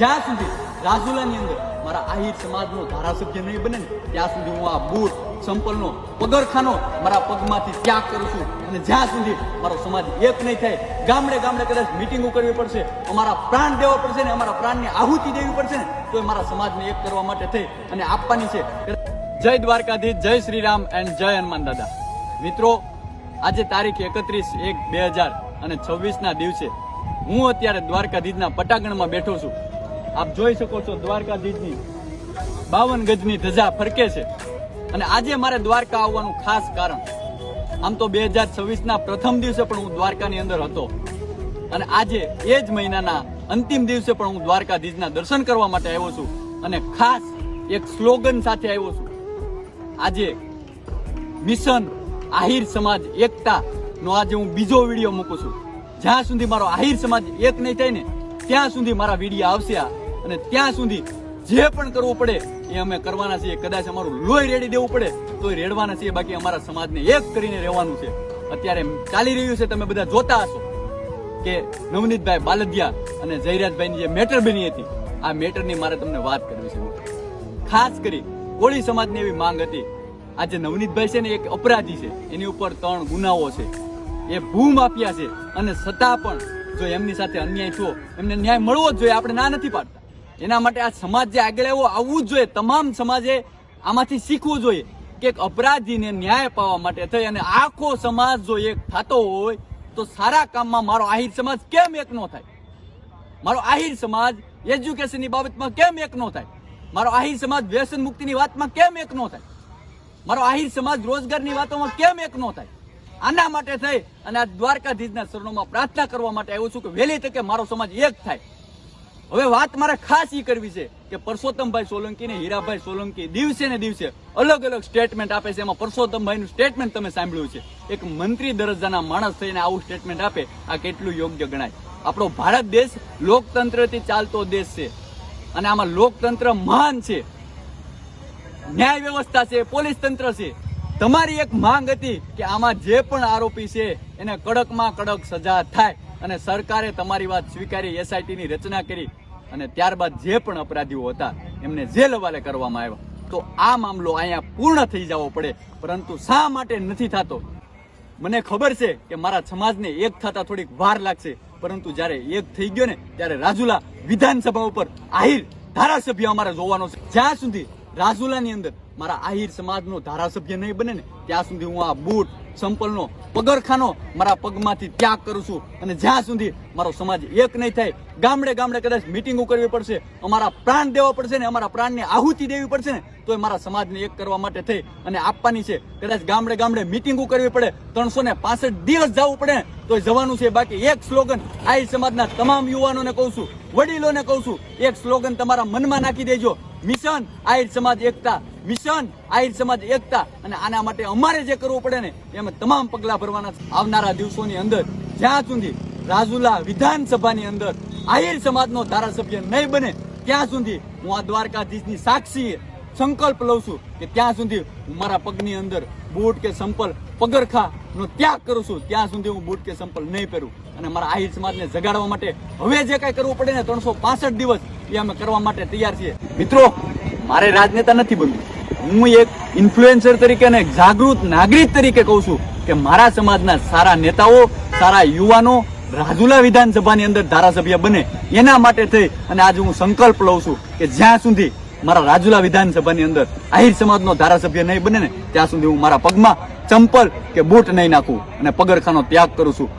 જ્યાં સુધી રાજુલાની અંદર મારા આહિર સમાજનો ધારાસભ્ય નહીં બને ત્યાં સુધી હું આ બૂટ, સંપલનો, પગરખાનો મારા પગમાંથી ત્યાગ કરું છું. અને જ્યાં સુધી મારો સમાજ એક નહીં થાય, ગામડે ગામડે કદાચ મિટિંગો કરવી પડશે, અમારા પ્રાણ દેવા પડશે ને, અમારા પ્રાણની આહુતિ દેવી પડશે ને તો એ મારા સમાજને એક કરવા માટે થઈ અને આપવાની છે. જય દ્વારકાધીશ, જય શ્રી રામ એન્ડ જય હનુમાન દાદા. મિત્રો, આજે તારીખ એકત્રીસ એક બે હજાર અને છવ્વીસના દિવસે હું અત્યારે દ્વારકાધીશના પટાગણમાં બેઠો છું. આપ જોઈ શકો છો દ્વારકાધીશની બાવન ગજની ધજા ફરકે છે. અને આજે મારે દ્વારકા આવવાનું ખાસ કારણ. આમ તો બે હજાર છવ્વીસના પ્રથમ દિવસે પણ હું દ્વારકાની અંદર હતો. અને આજે એ જ મહિનાના અંતિમ દિવસે પણ હું દ્વારકાધીશના દર્શન કરવા માટે આવ્યો છું. અને ખાસ એક સ્લોગન સાથે આવ્યો છું. આજે મિશન આહિર સમાજ એકતા નો આજે હું બીજો વીડિયો મૂકું છું. જ્યાં સુધી મારો આહિર સમાજ એક નહીં થાય ને, ત્યાં સુધી મારા વીડિયો આવશે. અને ત્યાં સુધી જે પણ કરવું પડે એ અમે કરવાના છીએ. કદાચ અમારું લોહી રેડી દેવું પડે તો રેડવાના છીએ. બાકી અમારા સમાજને એક કરીને રહેવાનું છે. અત્યારે ચાલી રહ્યું છે, તમે બધા જોતા હશો કે નવનીતભાઈ બાલદિયા અને જયરાજભાઈની જે મેટર બની હતી, આ મેટરની મારે તમને વાત કરવી છે ખાસ કરી કોળી સમાજની એવી માંગ હતી. આજે નવનીતભાઈ છે ને એક અપરાધી છે. એની ઉપર ત્રણ ગુનાઓ છે. એ ભૂ આપ્યા છે. અને છતાં પણ જો એમની સાથે અન્યાય થયો, એમને ન્યાય મળવો જ જોઈએ. આપણે ના નથી પાડતા. એના માટે આ સમાજ જે આગળ આવ્યો, આવવું જ જોઈએ. તમામ સમાજે આમાંથી શીખવું જોઈએ કે એક અપરાધીને ન્યાય પાવા માટે થઈ અને આખો સમાજ જો એક થતો હોય, તો સારા કામમાં મારો આહિર સમાજ કેમ એક નો થાય? મારો આહિર સમાજ એજ્યુકેશનની બાબતમાં કેમ એક નો થાય? મારો આહિર સમાજ વ્યસન મુક્તિની વાતમાં કેમ એક નો થાય? મારો આહિર સમાજ રોજગારની વાતોમાં કેમ એક નો થાય? આના માટે થઈ અને આ દ્વારકાધીશના શરણોમાં પ્રાર્થના કરવા માટે આવ્યો છું કે વહેલી તકે મારો સમાજ એક થાય. હવે વાત મારે ખાસ ઈ કરવી છે કે પરસોત્તમભાઈ સોલંકી ને હીરાભાઈ સોલંકી દિવસે ને દિવસે અલગ અલગ સ્ટેટમેન્ટ આપે છે. એમાં પરસોત્તમભાઈ નું સ્ટેટમેન્ટ તમે સાંભળ્યું છે. એક મંત્રી દરજ્જાના માણસ થઈને આવું સ્ટેટમેન્ટ આપે, આ કેટલું યોગ્ય ગણાય? આપણો ભારત દેશ લોકતંત્રથી ચાલતો દેશ છે. અને આમાં લોકતંત્ર મહાન છે. ન્યાય વ્યવસ્થા છે, પોલીસ તંત્ર છે. તમારી એક માંગ હતી કે આમાં જે પણ આરોપી છે, એને કડકમાં કડક સજા થાય. અને સરકારે તમારી વાત સ્વીકારી એસઆઈટીની રચના કરી અને ત્યારબાદ જે પણ અપરાધીઓ હતા, એમને જેલ હવાલે કરવામાં આવ્યા. તો આ મામલો અહીંયા પૂર્ણ થઈ જવો પડે, પરંતુ શા માટે નથી થતો? મને ખબર છે કે મારા સમાજને એક થતા થોડીક વાર લાગશે, પરંતુ જ્યારે એક થઈ ગયો ને, ત્યારે રાજુલા વિધાનસભા ઉપર આહિર ધારાસભ્ય અમારે જોવાનો છે. જ્યાં સુધી રાજુલાની અંદર મારા આહિર સમાજનો ધારાસભ્ય નહીં બને ને, ત્યાં સુધી હું આ બૂટ, સંપલનો, પગરખાનો મારા પગમાંથી ત્યાગ કરું છું. અને જ્યાં સુધી મારો સમાજ એક નહીં થાય, ગામડે ગામડે કદાચ મિટિંગો કરવી પડશે, અમારા પ્રાણ દેવા પડશે ને, અમારા પ્રાણની આહુતિ દેવી પડશે ને તો મારા સમાજને એક કરવા માટે થઈ અને આપવાની છે. કદાચ ગામડે ગામડે મિટિંગો કરવી પડે, ત્રણસો ને પાસઠ દિવસ જવું પડે તો જવાનું છે. બાકી એક સ્લોગન આહિર સમાજના તમામ યુવાનોને કહું છું. વડીલોને કહું છું, એક સ્લોગન તમારા મનમાં નાખી દેજો. મિશન આહિર સમાજ એકતા. મિશન આહિર સમાજ એકતા. અને આના માટે અમારે જે કરવું પડે ને, એમાં તમામ પગલાં ભરવાના. આવનારા દિવસોની અંદર, જ્યાં સુધી રાજુલા વિધાનસભાની અંદર આહિર સમાજનો ધારાસભ્ય નહીં બને, ત્યાં સુધી હું આ દ્વારકાધીશની સાક્ષી સંકલ્પ લઉં છું કે ત્યાં સુધી હું મારા પગની અંદર બૂટ કે સંપલ પગરખા નો ત્યાગ કરું છું. ત્યાં સુધી હું બૂટ કે સંપલ નહીં પહેરું. અને મારા આહિર સમાજને જગાડવા માટે હવે જે કાંઈ કરવું પડે ને ત્રણસો પાસઠ દિવસ એ અમે કરવા માટે તૈયાર છીએ. મિત્રો, મારે રાજનેતા નથી બનવું. હું એક ઇન્ફ્લુએન્સર તરીકે અને જાગૃત નાગરિક તરીકે કહું છું કે મારા સમાજના સારા નેતાઓ, સારા યુવાનો રાજુલા વિધાનસભાની અંદર ધારાસભ્ય બને. એના માટે થઈ અને આજે હું સંકલ્પ લઉં છું કે જ્યાં સુધી મારા રાજુલા વિધાનસભાની અંદર આહિર સમાજનો ધારાસભ્ય નહીં બને ને, ત્યાં સુધી હું મારા પગમાં ચંપલ કે બૂટ નહીં નાખું અને પગરખાનો ત્યાગ કરું છું.